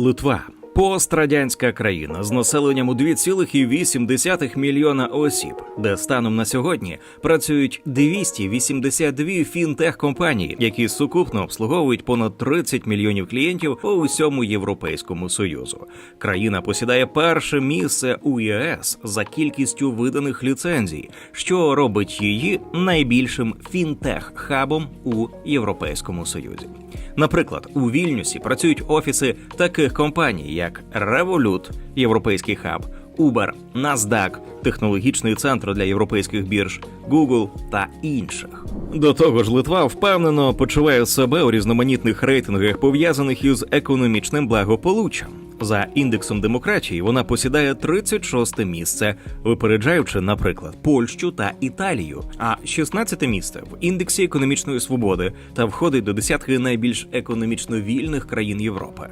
Литва. Пострадянська країна з населенням у 2,8 мільйона осіб, де станом на сьогодні працюють 282 фінтех-компанії, які сукупно обслуговують понад 30 мільйонів клієнтів по усьому Європейському Союзу. Країна посідає перше місце у ЄС за кількістю виданих ліцензій, що робить її найбільшим фінтех-хабом у Європейському Союзі. Наприклад, у Вільнюсі працюють офіси таких компаній, як Revolut, Європейський хаб, Uber, NASDAQ, технологічний центр для європейських бірж, Google та інших. До того ж, Литва впевнено почуває себе у різноманітних рейтингах, пов'язаних із економічним благополуччям. За індексом демократії вона посідає 36 місце, випереджаючи, наприклад, Польщу та Італію, а 16 місце в індексі економічної свободи та входить до десятки найбільш економічно вільних країн Європи.